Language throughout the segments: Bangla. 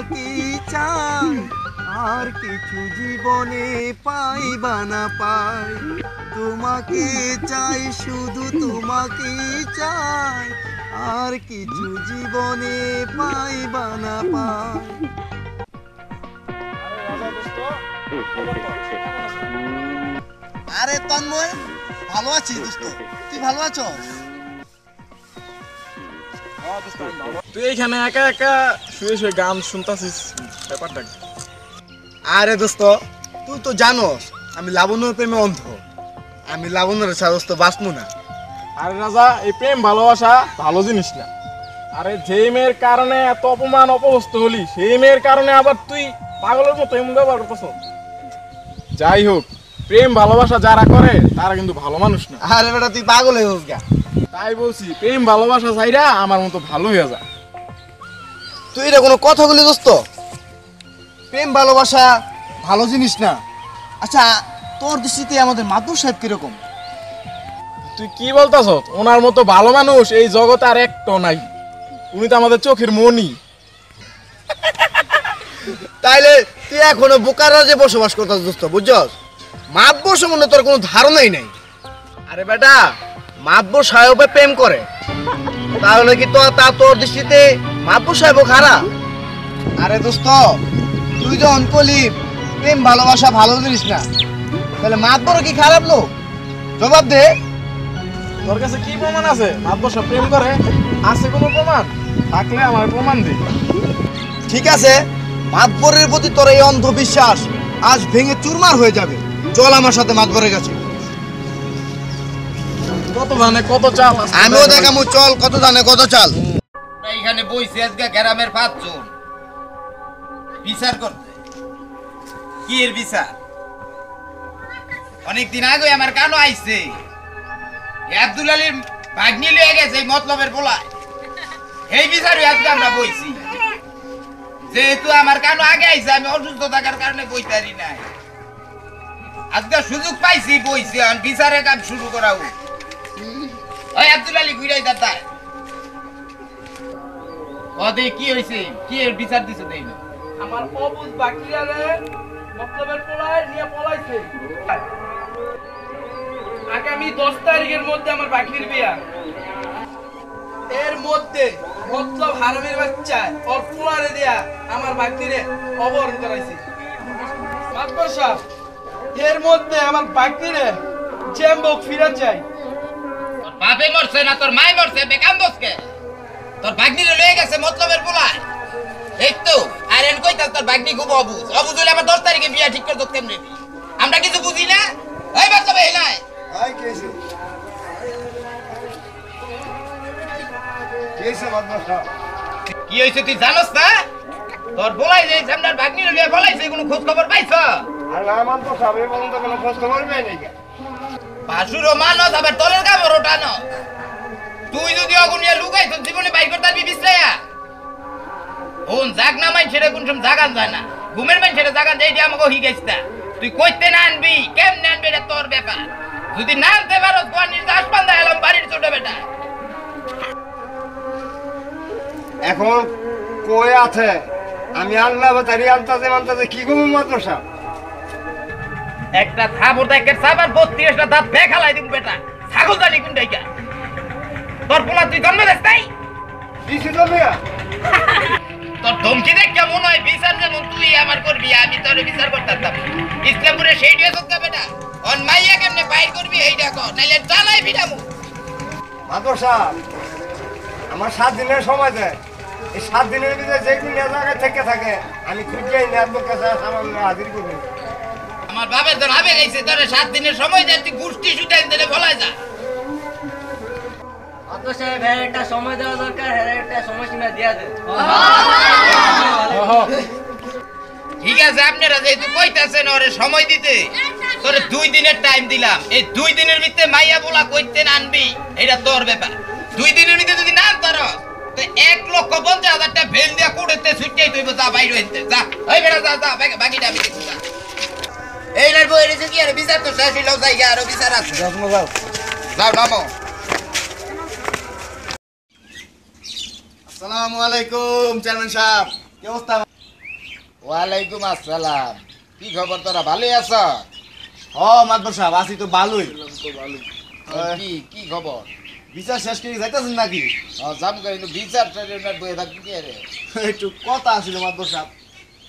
তোমাকেই চাই? আর কিছু জীবনে পাইবা না পাই? তোমাকে চাই শুধু তোমাকেই চাই। আর কিছু জীবনে পাইবা না পাই? আরে তন্ময় ভালো আছিস দোস্ত? তুই ভালো আছো তুই এইখানে একা একা শুয়ে শুয়ে গান শুনতাছিস ব্যাপারটা আরে দোস্ত তুই তো জানোস আমি লাবণ্যর প্রেমে অন্ধ। আমি লাবণ্যর ছাড়া দোস্ত বাঁচবো না। আরে রাজা এই প্রেম ভালোবাসা ভালো জিনিস না। আরে যেই মেয়ের কারণে এত অপমান অপবস্ত হলি সেই মেয়ের কারণে আবার তুই পাগলের মতো এমন ব্যবহার করতেছ। যাই হোক প্রেম ভালোবাসা যারা করে তারা কিন্তু ভালো মানুষ না। আরে বেটা তুই পাগল হয়ে হোস গা। তাই বলছি প্রেম ভালোবাসা চাইরা আমার মতো ভালো হয়ে যা। তুই এটা কোনো কথা বলি দোস্ত? প্রেম ভালোবাসা ভালো জিনিস না। আচ্ছা তোর দৃষ্টিতে আমাদের মাদুর সাহেব কীরকম? তুই কি বলতাছ ওনার মতো ভালো মানুষ এই জগতে আর একটা নাই। উনি তো আমাদের চোখের মনি তাইলে তুই এখনও বোকার রাজে বসবাস করতাস দোস্ত বুঝছস? মাতবর সম্বন্ধে তোর কোনো ধারণাই নাই। আরে বেটা মাতবর সাহেবে প্রেম করে। তাহলে কি তো তা তোর দৃষ্টিতে মাতবর সাহেবও খারাপ? আরে দোস্ত তুই যখন কলি প্রেম ভালোবাসা ভালো জিনিস না। তাহলে মাতবর কি খারাপ লোক? জবাব দে। তোর কাছে কি প্রমাণ আছে? মাতবসা প্রেম করে? আছে কোনো প্রমাণ? থাকলে আমার প্রমাণ দি। ঠিক আছে মাতবরের প্রতি তোর এই অন্ধবিশ্বাস আজ ভেঙে চুরমার হয়ে যাবে। চল আমার সাথে মাতবরের কাছে। কত ধানে কত চাল আমিও দেখামু চল কত দানে কত চাল? এখানে বইছি আজকে গ্রামের পাঁচজন। বিচার করতে। কি এর বিচার? অনেকদিন আগে আমার কানো আইছে। আব্দুল আলীর ভাগ্নি লয়ে গেছে এই মতলবের পোলায়। এই বিচারে আজকে আমরা বইছি। যেহেতু আমার কানো আগে আইছে আমি অসুস্থ থাকার কারণে বইতে পারি নাই। আজকে সুযোগ পাইছি বইছি বিচারের কাম শুরু করা হোক ওই আব্দুল আলী ঘুরাই দাদা ওদে কি হইছে কি বিচার দেই আমার অবুজ মতলবের নিয়ে পলাইছে। আগামী দশ তারিখের মধ্যে আমার বাকির বিয়া। এর মধ্যে মতলব হারামের বাচ্চা ওর পোলারে দেয়া আমার বাকিরে অবহরণ করাইছে। মাতবর সাহেব এর মধ্যে আমার বাকিরে জেম্বক ফিরে তোর বাপে মরছে না তোর মাই মরছে বেকাম দোসকে তোর ভাগ্নি লয়ে গেছে মতলবের পোলায়। এই তো আর এন কইতা তোর ভাগ্নি খুব অবুজ। অবুজ হলে আমার দশ তারিখে বিয়া ঠিক করে দোক কেমনে আমরা কিছু বুঝি না? এই বাচ্চা এই নাই কি হইছে তুই জানোস না? তোর বলাই যে সামনের ভাগ্নি লয়ে বলাইছে কোনো খোঁজ খবর পাইছ? বাসুরও মানস আবার তলের কাপড় ওঠানো। তুই যদি অগুনিয়া লুকাই তোর জীবনে বাইক করতে পারবি বিশ্রাইয়া ওন জাগ না মাই ছেড়ে কোন সময় জাগান যায় না। ঘুমের মাই ছেড়ে জাগান যায় এটা আমাকে গেছে তুই কইতে না আনবি কেমনে আনবি এটা তোর ব্যাপার। যদি না আনতে পারো তোমার নিজ হাসপাতাল এলাম বাড়ির ছোট বেটা। এখন কই আছে? আমি আল্লাহ তারি আনতাছে মানতাছে কি করব মাদ্রাসা? একটা থাবর দেখে সাবার বত্রিশটা দাঁত বেখালাই দিব বেটা। ছাগল জানি কোন ডাইকা তোর পোলা তুই জন্ম দেখ তাই? তোর ধমকি দেখ কেমন হয় বিচার যেমন তুই আমার করবি আমি তোর বিচার করতাম ইসলামপুরে সেই দিয়ে সত্যি বেটা। অন মাইয়া কেমনে বাইর করবি এইটা কর নাইলে জানাই ভিড়ামু মাদ্রাসা আমার সাত দিনের সময় দেয়। এই সাত দিনের ভিতরে যে কোনো জায়গায় থেকে থাকে আমি খুঁজেই নেওয়ার কাছে আমার হাজির করব আমার সাত দিনের সময় দেয় তুই গুষ্টি শুটাই দিলে বলাই যা। অত সাহেব হ্যাঁ একটা সময় দেওয়া দরকার হ্যাঁ একটা সময়সীমা দেওয়া দেন ঠিক আছে আপনারা যেহেতু কইতাছেন ওরে সময় দিতে তোরে দুই দিনের টাইম দিলাম। এই দুই দিনের ভিতরে মাইয়া বলা কইতে আনবি এটা তোর ব্যাপার। দুই দিনের ভিতরে যদি না তো এক লক্ষ পঞ্চাশ হাজার টাকা ভেল দিয়া কুড়েতে ছুটতেই তুই যা বাইরে হইতে। যা ওই বেটা যা যা বাকিটা আমি দেখুন যা। এই নাই বই রয়েছে কি? আর বিচার তো শেষ হইলেও যাই আরও বিচার আছে। যাও নামো। সালামু আলাইকুম চেয়ারম্যান সাহেব। কি অবস্থা? ওয়ালাইকুম আসসালাম। কি খবর তোরা ভালোই আছ? ও মাদবর সাহেব আছি তো ভালোই। কি কি খবর? বিচার শেষ করে যাইতেছেন নাকি? জাম কিন্তু বিচার ট্রাইব্যুনাল বয়ে থাকবি কি রে একটু কথা আছিল মাদবর সাহেব।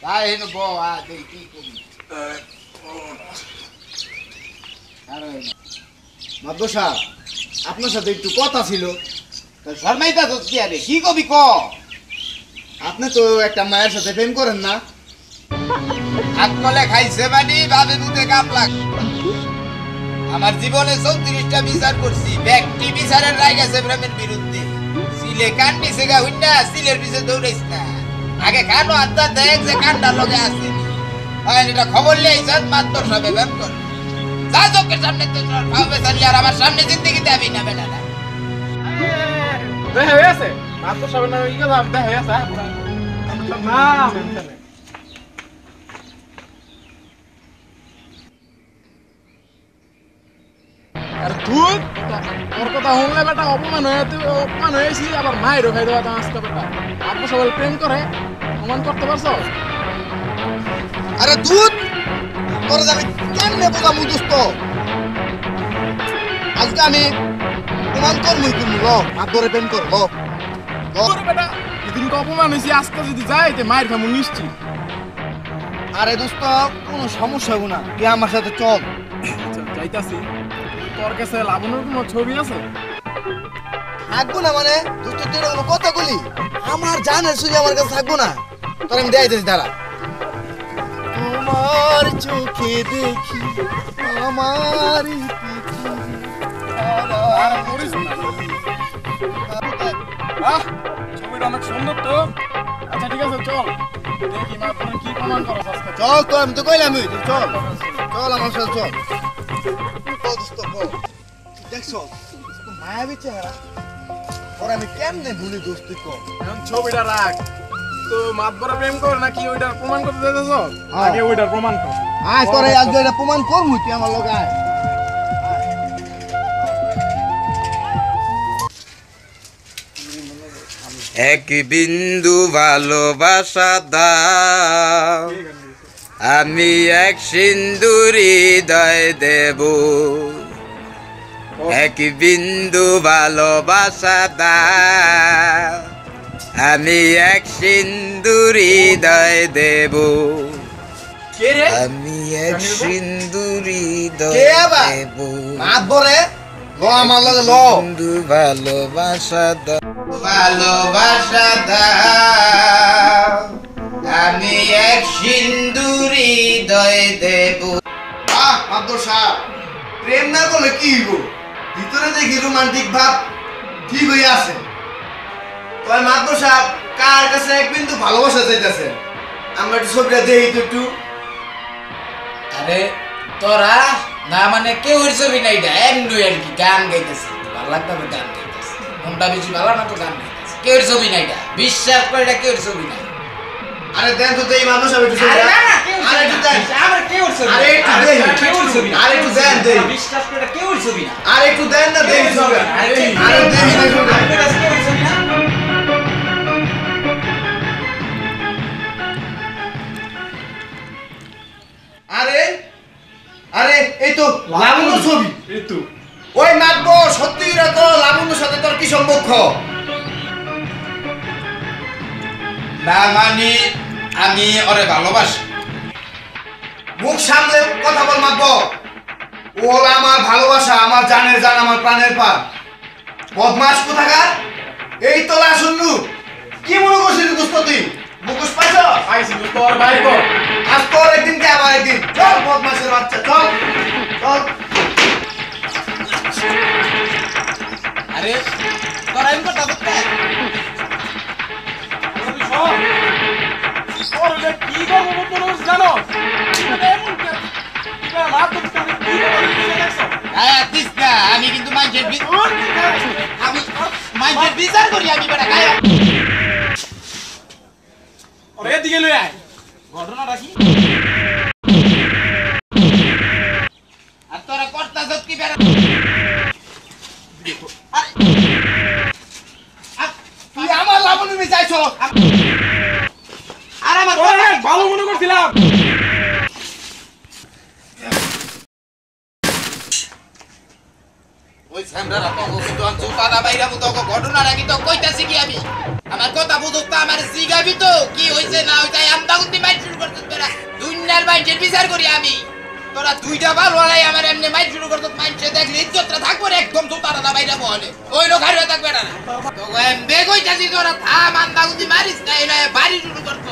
তাই হেন ব আ দেই কি কবি আপনার সাথে একটু কথা ছিল। কি কবি ক? আপনি তো একটা মায়ের সাথে প্রেম করেন না। আমার জীবনে চৌত্রিশটা বিচার করছি। ব্যক্তি বিচারের রায় গেছে প্রেমের বিরুদ্ধে। সিলে কান নিচে গা হইনা সিলের পিছে দৌড়াইস না। আগে কানো আত্মা দেখ যে কানটার লগে আছে। হয় এটা খবর লিয়ে আইসাত মাত্র সবে তো ভাবে চালিয়ে আর আমার সামনে জিন্দিগিতে আবি না বেটা হয়ে মাত্র কথা দেখা হয়ে আর তুই কথা শুনলে বেটা অপমান হয়ে তুই অপমান হয়েছি, আবার মায়েরও খাই দেওয়া আজকে বেটা। আপনি সবাই প্রেম করে, অপমান করতে পারছ? আরে দুধ? তোর আমি কেমনে বোঝামু দোস্ত? আজকে আমি প্রমাণ করবই করব ল। মাদবরে প্রেম কর ল। ল। তোর বেটা অপমান হয়েছি আজকে যদি যাই তে মায়ের খামু নিশ্চিত। আরে দোস্ত কোনো সমস্যা হব না। তুই আমার সাথে চল। আচ্ছা, যাইতাছি। তোর কাছে লাবণের কোনো ছবি আছে? থাকব না মানে? তুই কোনো কথা বলি আমার জানের সুজি আমার কাছে থাকব না। তোর আমি দেখাইতেছি দাঁড়া। তোমার চোখে দেখি আমার ছবিটা অনেক সুন্দর তো। আচ্ছা ঠিক আছে চল। দেখি মা তোর কি প্রমাণ করো আজকে? চল তো আমি তো কইলাম চল। চল আমার সাথে চল। ও দোস্ত ও দেখছ মায়াবী চেহারা। ওর আমি কেমনে ভুলি দোস্ত তুই ছবিটা রাখ। তো মাতবরা প্রেম করে নাকি ওইটার প্রমাণ করতে চাইতেছ? হ্যাঁ। আগে ওইটার প্রমাণ কর। আজ তোর এই আজকে এটা প্রমাণ করব তুই আমার আয়। এক বিন্দু ভালোবাসা দাও। আমি এক সিন্দুরি দয় দেব। এক বিন্দু ভালোবাসা দাও। আমি এক সিন্দুরি হৃদয় দেব। আমি এক সিন্দুরি হৃদয়? দেব। বন্ধু ভালোবাসা দাও ভালোবাসা দাও আমি এক সিন্দুরি হৃদয় দেব। আহ মাদর সাহেব প্রেম না করলে কি হইব? ভিতরে দেখি রোমান্টিক ভাব ঠিক হয়ে আছে। তবে মাদর সাহেব কার কাছে এক বিন্দু ভালোবাসা চাইতেছে আমরা একটু ছবিটা দেখি তো একটু। আরে তোরা না মানে কেউ ছবি নাই এটা এমনি আর কি গান গাইতেছে। ভালো লাগতো না গান গাইতেছে। কোনটা বেশি ভালো না তো গান গাইতেছে। কেউ ছবি নাই এটা বিশ্বাস করে এটা কেউ ছবি নাই। আরে দেন তো দেই মানুষ আমি একটু ছবিটা। আরে একটু দেন। কেউ ছবি আরে একটু দেই। আরে একটু দেন দেই। বিশ্বাস করে কেউ ছবি না। আরে একটু দেন না দেই ছবিটা। মানে আমি ওরে ভালোবাসি। মুখ সামলে কথা বল মাতব। ও হলো আমার ভালোবাসা আমার জানের জান আমার প্রাণের পান বদমাস কোথাকার? এই তো লাশুন্নু কি মনে করছিস দোস্ত তুই? মুখোশ পাইছ? আইসি তো তোর ভাই কর আজ তোর একদিন কে আমার একদিন? চল বদমাসের বাচ্চা চল চল। আরে তোরা এমন কথা করতে করব হ্যাঁ দিস না আমি কিন্তু মানুষের মানুষের বিচার করি আমি ওরে এদিকে লই আয়। ঘটনাটা কি? আর তোরা কর্তা যত কি বেড়া তুই আমার ভালো মনে করছিলাম। তোরা দুইটা ভালো লড়াই এমনি মাইট শুরু করতে মাইন্ডে দেখলে থাকব একদম থাকবে তোরা থাম আমদা মারিস না এলাই বাড়ি শুরু করতো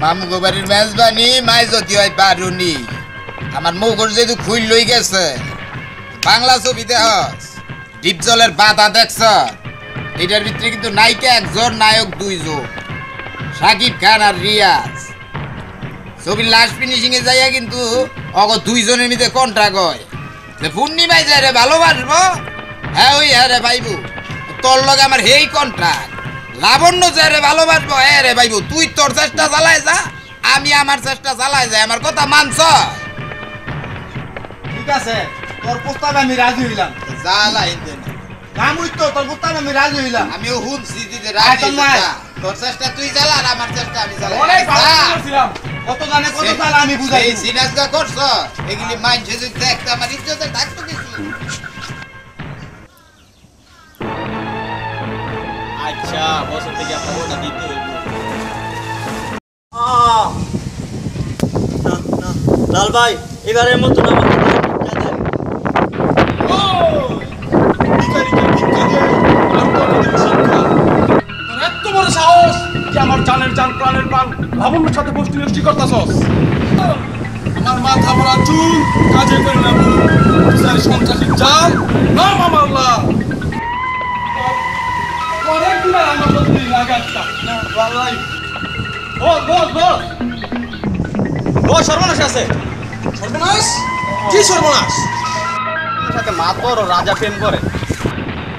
খেলতাছস মামু গোবারির মেজবানি মাই যদি হয় বারুনি। আমার মুখর যেহেতু খুল লই গেছে, বাংলা ছবি দেহস ডিপ জলের বাধা দেখছ? এটার ভিতরে কিন্তু নায়িকা একজন, নায়ক দুইজন। সাকিব খান আর রিয়াজ। ছবির লাস্ট ফিনিশিং এ যাইয়া কিন্তু অগ দুইজনের মধ্যে কন্ট্রাক্ট হয়। যে পূর্ণিমায় যায় রে ভালোবাসবো হ্যাঁ ওই হ্যাঁ রে ভাইবু। তোর লগে আমার হেই কন্ট্রাক্ট লাবণ্য যে রে ভালোবাসবো হ্যাঁ রে ভাইবু তুই তোর চেষ্টা চালাই যা আমি আমার চেষ্টা চালাই যাই আমার কথা মানছ? ঠিক আছে তোর প্রস্তাবে আমি রাজি হইলাম। জ্বালাই কামুই তো তোর প্রস্তাবে আমি রাজি হইলাম। আমিও শুনছি দিতে রাজি তোর চেষ্টা তুই জ্বালা আর আমার চেষ্টা আমি চালাই। অনেক ভালো কত জানে কত চাল আমি বুঝাই সিনাজগা করছ? এগুলি মানছে যদি দেখতে আমার ইজ্জতে থাকতো কিছু। আচ্ছা বছর থেকে আপনার ওটা দিতে হইব। লাল ভাই এবারের মতন আমাকে ভিক্ষা দেন। তোর এত বড় সাহস যে আমার জানের জান প্রাণের প্রাণ লাবণ্যর সাথে বস্তি নষ্টি করতাছস। আমার মাথা ভরা চুল কাজে করে না সন্ত্রাসী জাল নাম আমার লাল। অনেক দিন আর আমার প্রতি লাগাচ্ছা ভাই বল বল বল ও সর্বনাশ আছে সর্বনাশ কি সর্বনাশ সাথে মাতর ও রাজা প্রেম করে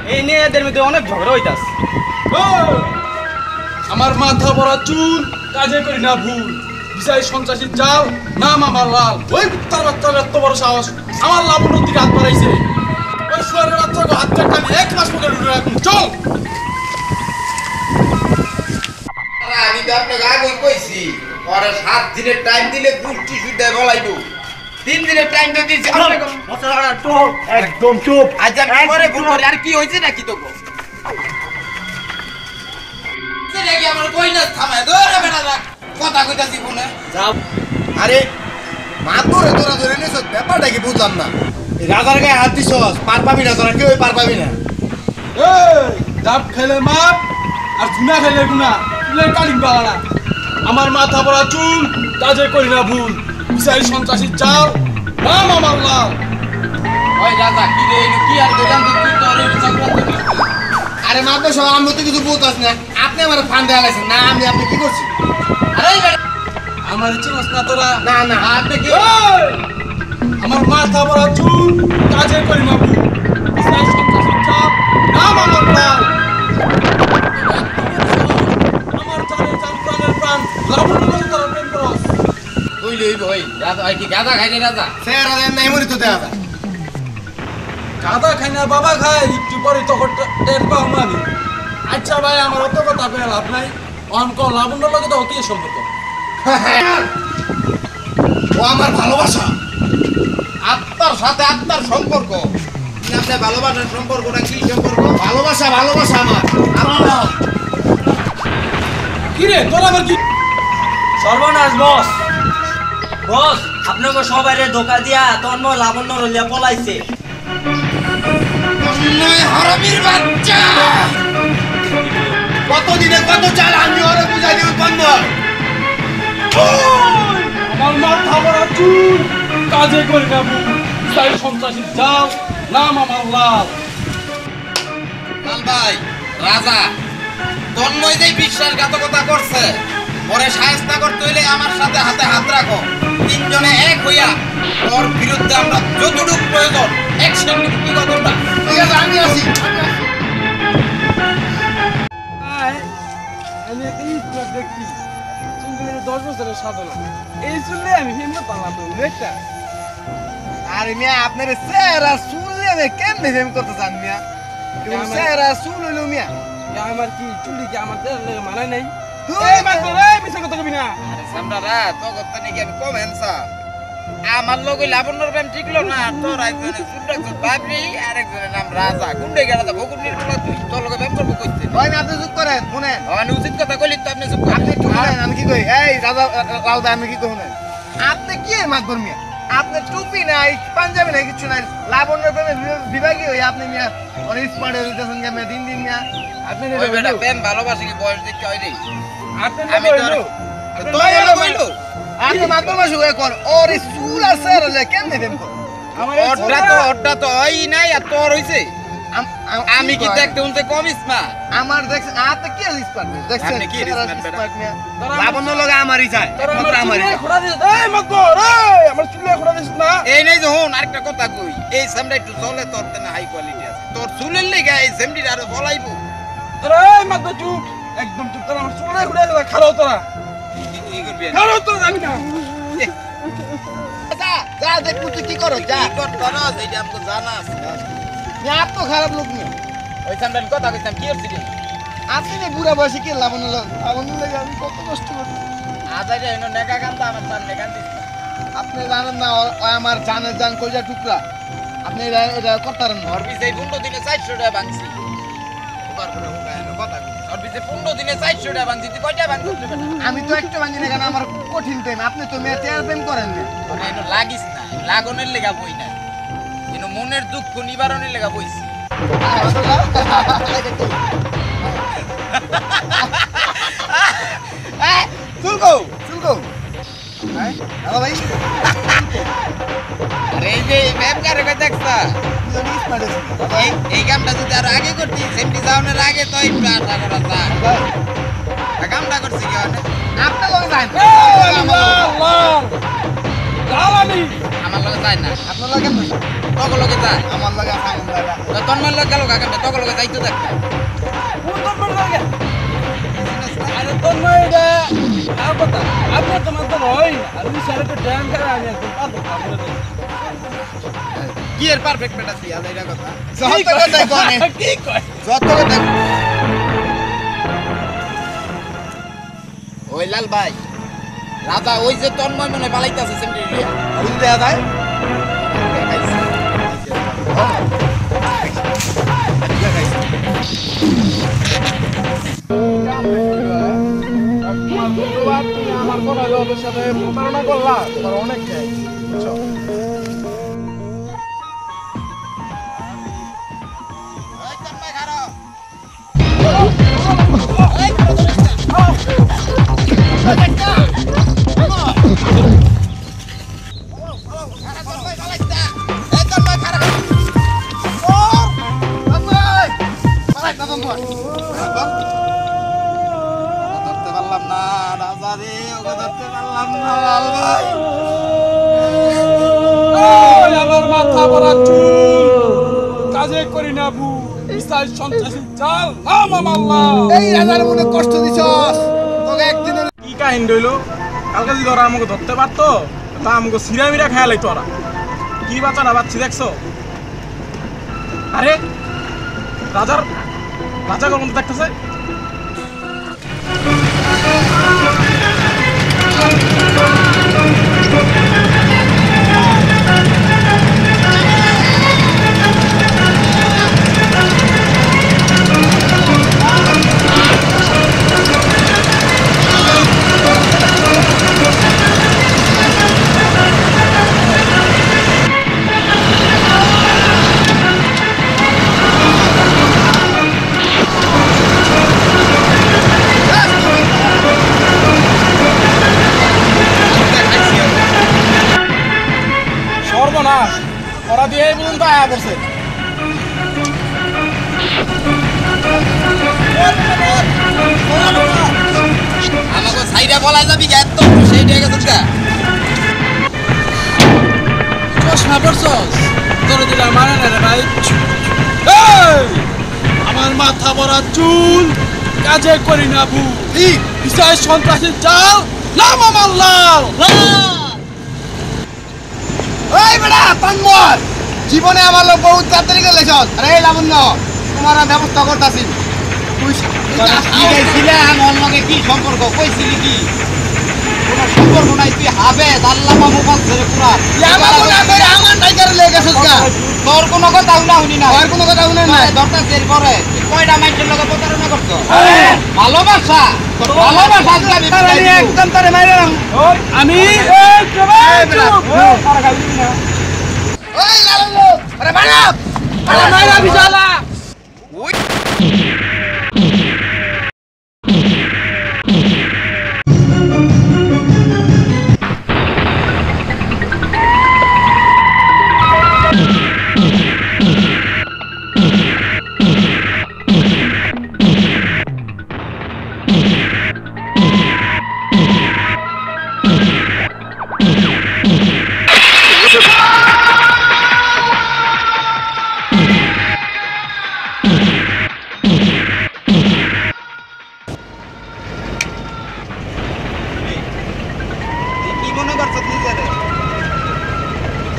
এই নিয়ে এদের মধ্যে অনেক ঝগড়া হইতাছে ওই! আমার মাথা ভরা চুল কাজে করি না ভুল বিচারি সন্ত্রাসী জাল নাম আমার লাল ওই তার বাচ্চার এত বড় সাহস আমার লাবণ্যর দিকে হাত বাড়াইছে ওই শুয়ারের বাচ্চাকে হাত আমি এক মাস পরে চল আমি তো আপনাকে আগেই কইছি পরে সাত দিনের টাইম দিলে পুষ্টি শুদ্ধ বলাইব তিন দিনের টাইম তো দিচ্ছি একদম চুপ। আজ আমি পরে ভুল করি আর কি হয়েছে নাকি তো কথা কইতাছি ফোনে যাও। আরে মা তোরে তোরা ধরে নিছ ব্যাপারটা কি বুঝলাম না। এই রাজার গায়ে হাত দিছস পার পাবি না তোরা কেউ পার পাবি না। এই ডাব খেলে মাপ আর ধুনা খেলে গুনা আমার মাথা ভরা চুল কাজে করি না ভুল। বিচারি সন্ত্রাসী জাল নাম আমার লাল। ওই রাজা কি রে এনু কি আর কইলাম তো তুই তোর এই চাকরা করবি আরে মা তো সব আমি তো কিছু বুঝতাস না আপনি আমার ফান দেয়া লাগছেন না আমি আপনি কি করছি? আরে আমার চিনস না তোরা না না। আপনি কি আমার মাথা ভরা চুল কাজে করি না ভুল। বিচারি সন্ত্রাসী জাল নাম আমার লাল আমার জানের জান প্রাণের প্রাণ লাবণ্য করে তারা প্রেম করস তুই ওই রাজা ওই কি গাদা খাইনি রাজা সে রাজা নাই মরি তো দেয়া যায়। গাদা খাই না বাবা খায় একটু পরে তখন টের পাও আমি। আচ্ছা ভাই আমার অত কথা কয়ে লাভ নাই। অঙ্ক লাবণ্য লাগে তো কি সম্পর্ক। ও আমার ভালোবাসা। আত্মার সাথে আত্মার সম্পর্ক। ভালোবাসার সম্পর্কটা কি সম্পর্ক? ভালোবাসা ভালোবাসা আমার। আল্লাহ কি রে তোর আবার কি? সর্বনাশ বস। বস আপনাকে সবাই ধোকা দিয়া তন্ময় লাবণ্য রলিয়া পলাইছে। নয় হারামির বাচ্চা! কতদিনে কত চাল আমি ওরে বুঝাই দিই উৎপন্ন আমার মাথা ভরা চুল কাজে করি না ভুল সন্ত্রাসী জাল নাম আমার লাল। লাল ভাই রাজা তন্ময় যে বিশ্বাসঘাতকতা করছে পরে সাহেস্তা করতে হইলে আমার সাথে হাতে হাত রাখো। তিনজনে এক হইয়া তোর বিরুদ্ধে আমরা যতটুকু প্রয়োজন কি ঠিক আছে আমি আসি। আমি আসি। আমি একটা স্কুল দেখছি। চুলগুলো দশ বছরের সাধনা। এই চুলে আমি হিম্মত পালাম একটা আরে মিয়া আপনার চেহারা চুল আমি কেমনে ফেম করতে চান মিয়া? কিন্তু আমার- চেহারা চুল হইল মিয়া। আমার কি চুলি কি আমার মানায় নাই? তুই মাত্র কথা কবি না। আরে সামরারা তো কথা নাকি আমি কম হ্যান্সাম আমার লোক লাবণ্যর প্রেম ঠিকলো না তোর একজনে বাবরি আর একজনের নাম রাজা। গুন্ডে গেলা তো ভগুন নির্মলা তুই তোর লোকে প্রেম করব করতে না আপনি চুপ করেন শুনেন। আমি উচিত কথা কইলি তো আপনি চুপ করেন। আপনি একটু শুনেন আমি কি কই? এই রাজা রাউদা আমি কি কই আপনি কি মাতবর মিয়া আপনার টুপি নাই পাঞ্জাবি নাই কিছু নাই লাবণ্য প্রেমে বিভাগী হই আপনি মিয়া অনেক স্মার্ট হয়ে যেতেছেন মিয়া? দিন দিন মিয়া। আপনি বেটা প্রেম ভালোবাসি কি বয়স দেখতে হয় রে? আপনি আমি কইলো আপনি মাতবর মাসু কর ওর কেমনে কর তো তো হয় নাই আর তোর হইছে। আম- আম- আমি কি? দেখতে উনতে কম ইসমা? আমার দেখছেন আপনি কি স্মার্ট দেখছেন আপনি কি? স্মার্ট আমার- আমারই যায় একমাত্র আমারই। খোড়া এই মাতবর এই আমার চুলে খোড়া দিস না। এই নাই যখন আরেকটা কথা কই। এই সামনে একটু চলে তোর তেনা হাই কোয়ালিটি আছে। তোর চুলের লেগে এই সেমটি আরও বলাইবো তোরা এই মাতবর চুপ। একদম চুপ। তোরা আমার চুলে খোড়া দিস খারাও তোরা। কি করবি? খারাও তোরা জানি না। যা যা দেখব তুই কি করো যা। কি করতে পারো এইটা আমাকে জানা আছে তো খারাপ লোক মিয়া ওই সামনে আমি কথা কইতাম কি করছিলি? আপনি না বুড়া বয়সে কি লাবণ্য লোক লাবণ্য লাগে আমি কত কষ্ট করি। আজ আইটা এনো নেকা কান্দা আমার তার নেকা দিস আপনি জানেন না ও- ও আমার জানের জান কইজা টুকরা। আপনি এটা এটা করতারেন না ওর পিছে পনেরো দিনে চারশো টাকা ভাঙছি পনেরো দিনে চারশো টাকা তুই কয়টা আমি তো একটু বাঙি না কেন আমার কঠিন প্রেম। আপনি তো মেয়ে চেয়ার প্রেম করেন না। লাগিস না। লাগনের লেগা বই না এনো মনের দুঃখ নিবারণের লেগা বইছি। চুলকো চুলকো। দাদা ভাই। আরে এই যে কই দেখছা? এই কামটা যদি আরও আগে করতি সেমটি যাওয়ানোর আগে তো একটু আশা করা যায় কামটা করছি কি হয় আপনার লগে আমার লগে যায় না। আপনার লগে তক লগে যায়। আমার লগে তো তন্ময় লগে গেল কামটা? তক লগে যাইতো দেখ। কোন তোর লাগে আরে নয় এটা কথা আপনি তো মাতবর হই আর ওই সারে তো ড্যাম করে আমি একদম পাবো খাব কি এর পারফেক্ট বেটা তুই আজ এটা কথা যত কথাই কনে কি কয় যত কথাই ওই লাল ভাই রাজা ওই যে তন্ময় মনে পালাইতাছে সেমটি লিয়া বুঝ দেয়া যায় তোমার ধন্যবাদ তুমি আমার কথা সাথে প্রতারণা করলা অনেক না লাল ভাই ওই আমার মাথা ভরা চুল। কাজে করি না বু ইসাই সন্ত্রাসী। চাল নাম আল্লাহ এই রাজার মনে কষ্ট দিছস। তোকে একদিন কি কাহিনী রইল? কালকে যদি ওরা আমাকে ধরতে পারতো তা আমাকে সিরা মিরা খেয়া লাগতো ওরা। কি বাচ্চারা বাচ্চি দেখছ? আরে রাজার রাজা গরম দেখতেছে? না পড়ছস মানে ভাই আমার মাথা ভরা চুল কাজে করি না ভু বিষয় সন্ত্রাসীর চাল নাম আমার লাল ওই বেটা তন্ময় জীবনে আমার লোক বহুত তাড়াতাড়ি গেলে আরে এই লাবণ্য তোমার আর ব্যবস্থা করতেছি তুই কি সম্পর্ক কইছিলি কি কোনো সম্পর্ক নাই তুই হাবে আল্লাহ মামু বলছে রে পুরা আমার টাইগারে লেগে গেছিস তোর কোনো কথা উনা শুনি না আর কোনো কথা শুনে না তোরে ধরতাছি এরপরে তুই কয়টা মাইন্ডের লগে প্রতারণা করছ? ভালোবাসা? ভালোবাসা আজকে আমি একদম তারে মাইরাম আমি ওই লালন আরে মারা। মাইরা বিশালা।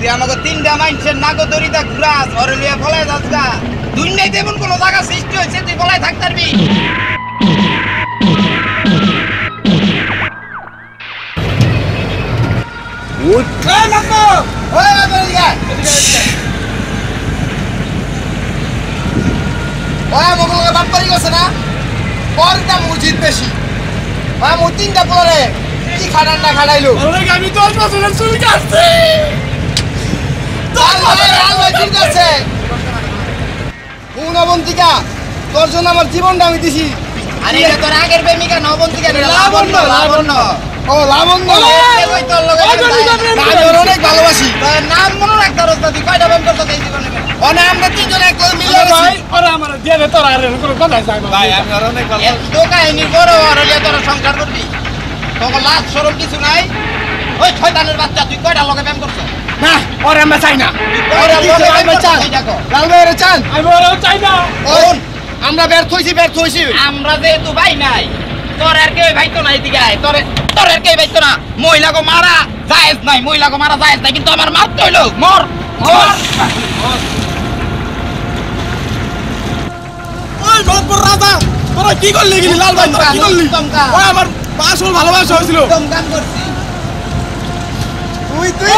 তুই আমাকে তিনটা মাইন্ডসের নাগো দড়িটা ঘুরাস ওরে লিয়ে ফলাই যাস গা। দুনিয়ায় তেমন কোনো জায়গা সৃষ্টি হয়েছে তুই ফলাই থাকতে পারবি উচিত বেশি। তিনটা পরে কি খাটান না খাটাইলো? আমি দশ বছরের চুল কাটছি? ঠিক আছে উনবন্তিকা তোর জন্য আমার জীবনটা আমি দিছি। আরে এটা তোর আগের প্রেমিকা নবন্তিকা লাবণ্য, লাবণ্য। ও লাবণ্য। ওই তোর লগে না, আমি ওর অনেক ভালোবাসি। তোর নাম মনে রাখতে পারছ না, তুই কয়টা প্রেম করছিস এই জীবনে ও না আমরা তিনজনে এক করে মিলে ভাই ওরা আমার দিয়ে দে তোরা আর কোনো কথা চাই ভাই আমি এত কাহিনীর বড় আর হলে তোরা সংসার করবি। তোকে লাজ সরম কিছু নাই। ওই বাচ্চা তুই কয়টা লগে প্রেম করছ? না ওরে আমরা চাই না। লাল ভাইয়ের চান আমি ওরাও চাই না। আমরা ব্যর্থ হইছি ব্যর্থ হইছি। আমরা যেহেতু ভাই নাই তোর আর কেউ ভাই তো নাই দিকে তোর তোর আর কেউ ভাই তো না মহিলাকে মারা জায়েজ নাই মহিলাকে মারা জায়েজ নাই কিন্তু আমার মারতে হইল। মর মর। ওই গল্পর রাজা তোরা কি করলি? গেলি লাল ভাই তোরা কি করলি। ওই আমার আসল ভালোবাসা হয়েছিল। একদম কাম করছি। তুই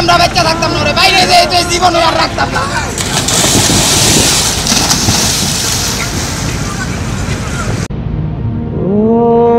আমরা বাচ্চা থাকতাম না রে বাইরে যেয়ে জীবনে আর রাখতাম না Oh.